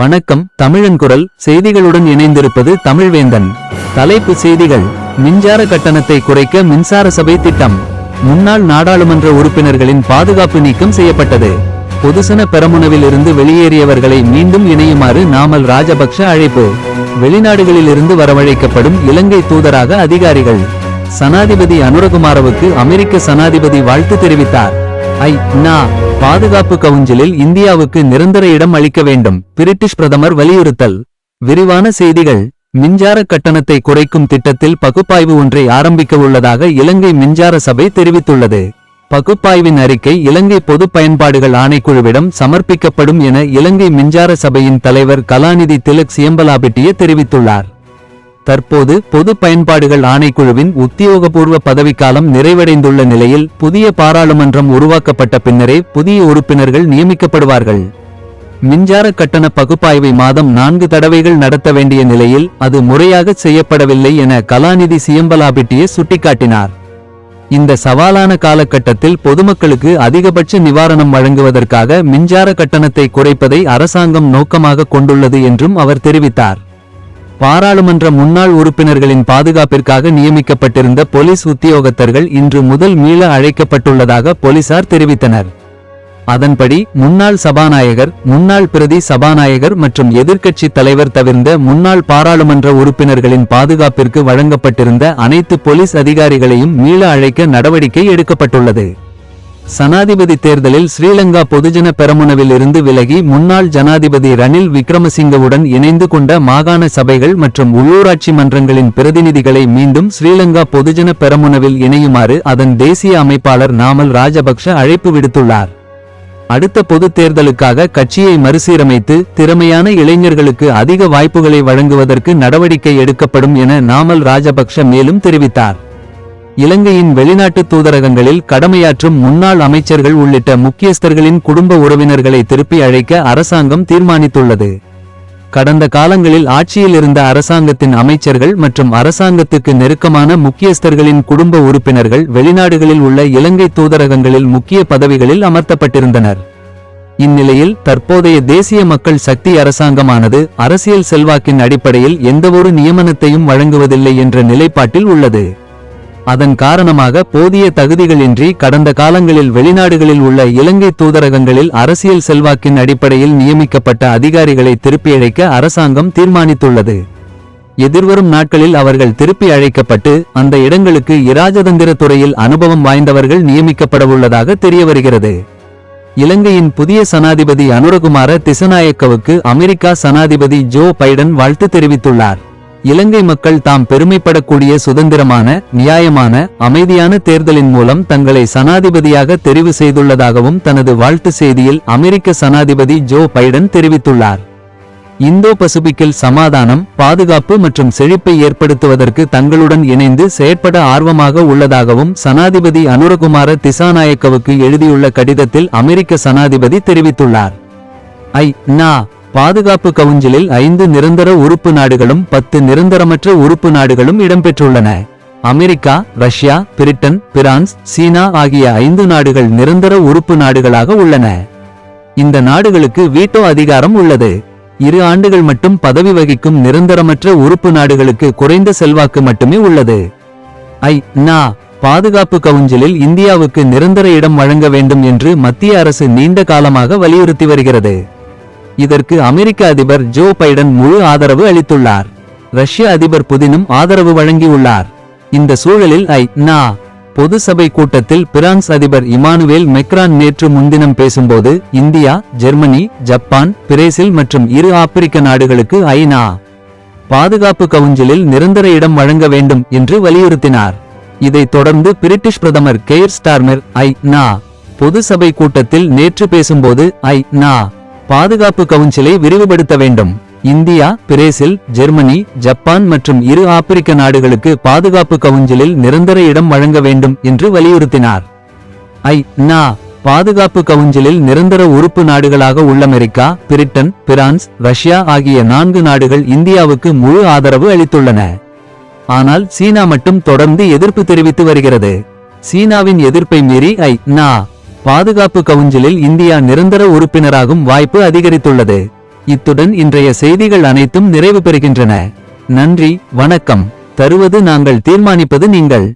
வணக்கம் தமிழன் குரல். செய்திகளுடன் இணைந்திருப்பது தமிழ்வேந்தன். தலைப்பு செய்திகள். மின்சார கட்டணத்தை குறைக்க மின்சார சபை திட்டம். முன்னாள் நாடாளுமன்ற உறுப்பினர்களின் பாதுகாப்பு நீக்கம் செய்யப்பட்டது. பொதுசன பெரமுனவில் இருந்து வெளியேறியவர்களை மீண்டும் இணையுமாறு நாமல் ராஜபக்ஷ அழைப்பு. வெளிநாடுகளில் இருந்து வரவழைக்கப்படும் இலங்கை தூதராக அதிகாரிகள். சனாதிபதி அனுரகுமாரவுக்கு அமெரிக்க சனாதிபதி வாழ்த்து தெரிவித்தார். ஐ நா பாதுகாப்பு கவுன்சிலில் இந்தியாவுக்கு நிரந்தர இடம் அளிக்க வேண்டும் பிரிட்டிஷ் பிரதமர் வலியுறுத்தல். விரிவான செய்திகள் மின்சார கட்டணத்தை குறைக்கும் திட்டத்தில் பகுப்பாய்வு ஒன்றை ஆரம்பிக்க உள்ளதாக இலங்கை மின்சார சபை தெரிவித்துள்ளது. பகுப்பாய்வின் அறிக்கை இலங்கை பொது பயன்பாடுகள் ஆணைக்குழுவிடம் சமர்ப்பிக்கப்படும் என இலங்கை மின்சார சபையின் தலைவர் கலாநிதி திலக் சியம்பலாபிட்டிய தெரிவித்துள்ளார். தற்போது பொது பயன்பாடுகள் ஆணைக்குழுவின் உத்தியோகபூர்வ பதவிக்காலம் நிறைவடைந்துள்ள நிலையில் புதிய பாராளுமன்றம் உருவாக்கப்பட்ட பின்னரே புதிய உறுப்பினர்கள் நியமிக்கப்படுவார்கள். மின்சார கட்டண பகுப்பாய்வை மாதம் நான்கு தடவைகள் நடத்த வேண்டிய நிலையில் அது முறையாக செய்யப்படவில்லை என கலாநிதி சியம்பலாபிட்டிய சுட்டிக்காட்டினார். இந்த சவாலான காலகட்டத்தில் பொதுமக்களுக்கு அதிகபட்ச நிவாரணம் வழங்குவதற்காக மின்சார கட்டணத்தை குறைப்பதை அரசாங்கம் நோக்கமாக கொண்டுள்ளது என்றும் அவர் தெரிவித்தார். பாராளுமன்ற முன்னாள் உறுப்பினர்களின் பாதுகாப்பிற்காக நியமிக்கப்பட்டிருந்த போலீஸ் உத்தியோகத்தர்கள் இன்று முதல் மீள அழைக்கப்பட்டுள்ளதாக போலீசார் தெரிவித்தனர். அதன்படி முன்னாள் சபாநாயகர் முன்னாள் பிரதி சபாநாயகர் மற்றும் எதிர்க்கட்சி தலைவர் தவிர்ந்த முன்னாள் பாராளுமன்ற உறுப்பினர்களின் பாதுகாப்பிற்கு வழங்கப்பட்டிருந்த அனைத்து போலீஸ் அதிகாரிகளையும் மீள அழைக்க நடவடிக்கை எடுக்கப்பட்டுள்ளது. சனாதிபதி தேர்தலில் ஸ்ரீலங்கா பொதுஜன பெரமுனவில் இருந்து விலகி முன்னாள் ஜனாதிபதி ரணில் விக்ரமசிங்கவுடன் இணைந்து கொண்ட மாகாண சபைகள் மற்றும் உள்ளூராட்சி மன்றங்களின் பிரதிநிதிகளை மீண்டும் ஸ்ரீலங்கா பொதுஜன பெரமுனவில் இணையுமாறு அதன் தேசிய அமைப்பாளர் நாமல் ராஜபக்ஷ அழைப்பு விடுத்துள்ளார். அடுத்த பொதுத் தேர்தலுக்காக கட்சியை மறுசீரமைத்து திறமையான இளைஞர்களுக்கு அதிக வாய்ப்புகளை வழங்குவதற்கு நடவடிக்கை எடுக்கப்படும் என நாமல் ராஜபக்ஷ மேலும் தெரிவித்தார். இலங்கையின் வெளிநாட்டு தூதரகங்களில் கடமையாற்றும் முன்னாள் அமைச்சர்கள் உள்ளிட்ட முக்கியஸ்தர்களின் குடும்ப உறவினர்களை திருப்பி அழைக்க அரசாங்கம் தீர்மானித்துள்ளது. கடந்த காலங்களில் ஆட்சியில் இருந்த அரசாங்கத்தின் அமைச்சர்கள் மற்றும் அரசாங்கத்துக்கு நெருக்கமான முக்கியஸ்தர்களின் குடும்ப உறுப்பினர்கள் வெளிநாடுகளில் உள்ள இலங்கை தூதரகங்களில் முக்கிய பதவிகளில் அமர்த்தப்பட்டிருந்தனர். இந்நிலையில் தற்போதைய தேசிய மக்கள் சக்தி அரசாங்கமானது அரசியல் செல்வாக்கின் அடிப்படையில் எந்தவொரு நியமனத்தையும் வழங்குவதில்லை என்ற நிலைப்பாட்டில் உள்ளது. அதன் காரணமாக போதிய தகுதிகளின்றி கடந்த காலங்களில் வெளிநாடுகளில் உள்ள இலங்கை தூதரகங்களில் அரசியல் செல்வாக்கின் அடிப்படையில் நியமிக்கப்பட்ட அதிகாரிகளை திருப்பி அழைக்க அரசாங்கம் தீர்மானித்துள்ளது. எதிர்வரும் நாட்களில் அவர்கள் திருப்பி அழைக்கப்பட்டு அந்த இடங்களுக்கு இராஜதந்திர துறையில் அனுபவம் வாய்ந்தவர்கள் நியமிக்கப்படவுள்ளதாக தெரியவருகிறது. இலங்கையின் புதிய சனாதிபதி அனுரகுமார திசநாயக்கவுக்கு அமெரிக்கா சனாதிபதி ஜோ பைடன் வாழ்த்து தெரிவித்துள்ளார். இலங்கை மக்கள் தாம் பெருமைப்படக்கூடிய சுதந்திரமான நியாயமான அமைதியான தேர்தலின் மூலம் தங்களை சனாதிபதியாக தெரிவு செய்துள்ளதாகவும் தனது வாழ்த்து செய்தியில் அமெரிக்க சனாதிபதி ஜோ பைடன் தெரிவித்துள்ளார். இந்தோ பசிபிக்கில் சமாதானம் பாதுகாப்பு மற்றும் செழிப்பை ஏற்படுத்துவதற்கு தங்களுடன் இணைந்து செயற்பட ஆர்வமாக உள்ளதாகவும் சனாதிபதி அனுரகுமார திசாநாயக்கவுக்கு எழுதியுள்ள கடிதத்தில் அமெரிக்க சனாதிபதி தெரிவித்துள்ளார். ஐ நா பாதுகாப்பு கவுன்சிலில் ஐந்து நிரந்தர உறுப்பு நாடுகளும் பத்து நிரந்தரமற்ற உறுப்பு நாடுகளும் இடம்பெற்றுள்ளன. America Russia Britain France China ஆகிய ஐந்து நாடுகள் நிரந்தர உறுப்பு நாடுகளாக உள்ளன. இந்த நாடுகளுக்கு வீட்டோ அதிகாரம் உள்ளது. இரு ஆண்டுகள் மட்டும் பதவி வகிக்கும் நிரந்தரமற்ற உறுப்பு நாடுகளுக்கு குறைந்த செல்வாக்கு மட்டுமே உள்ளது. ஐ நா பாதுகாப்பு கவுன்சிலில் இந்தியாவுக்கு நிரந்தர இடம் வழங்க வேண்டும் என்று மத்திய அரசு நீண்ட காலமாக வலியுறுத்தி வருகிறது. இதற்கு அமெரிக்க அதிபர் ஜோ பைடன் முழு ஆதரவு அளித்துள்ளார். ரஷ்ய அதிபர் புதினும் ஆதரவு வழங்கியுள்ளார். இந்த சூழலில் ஐ நா பொது சபை கூட்டத்தில் பிரான்ஸ் அதிபர் இமானுவேல் மெக்ரான் நேற்று முன்தினம் பேசும்போது இந்தியா ஜெர்மனி ஜப்பான் பிரேசில் மற்றும் இரு ஆப்பிரிக்க நாடுகளுக்கு ஐநா பாதுகாப்பு கவுன்சிலில் நிரந்தர இடம் வழங்க வேண்டும் என்று வலியுறுத்தினார். இதைத் தொடர்ந்து பிரிட்டிஷ் பிரதமர் கேர் ஸ்டார்மர் ஐ நா பொது சபை கூட்டத்தில் நேற்று பேசும்போது ஐ நா பாதுகாப்பு கவுன்சிலை விரிவுபடுத்த வேண்டும். இந்தியா பிரேசில் ஜெர்மனி ஜப்பான் மற்றும் இரு ஆப்பிரிக்க நாடுகளுக்கு பாதுகாப்பு கவுன்சிலில் நிரந்தர இடம் வழங்க வேண்டும் என்று வலியுறுத்தினார். ஐ நா பாதுகாப்பு கவுன்சிலில் நிரந்தர உறுப்பு நாடுகளாக உள்ள அமெரிக்கா பிரிட்டன் பிரான்ஸ் ரஷ்யா ஆகிய நான்கு நாடுகள் இந்தியாவுக்கு முழு ஆதரவு அளித்துள்ளன. ஆனால் சீனா மட்டும் தொடர்ந்து எதிர்ப்பு தெரிவித்து வருகிறது. சீனாவின் எதிர்ப்பை மீறி ஐ நா பாதுகாப்பு கவுன்சிலில் இந்தியா நிரந்தர உறுப்பினராகும் வாய்ப்பு அதிகரித்துள்ளது. இத்துடன் இன்றைய செய்திகள் அனைத்தும் நிறைவு பெறுகின்றன. நன்றி வணக்கம். தருவது நாங்கள் தீர்மானிப்பது நீங்கள்.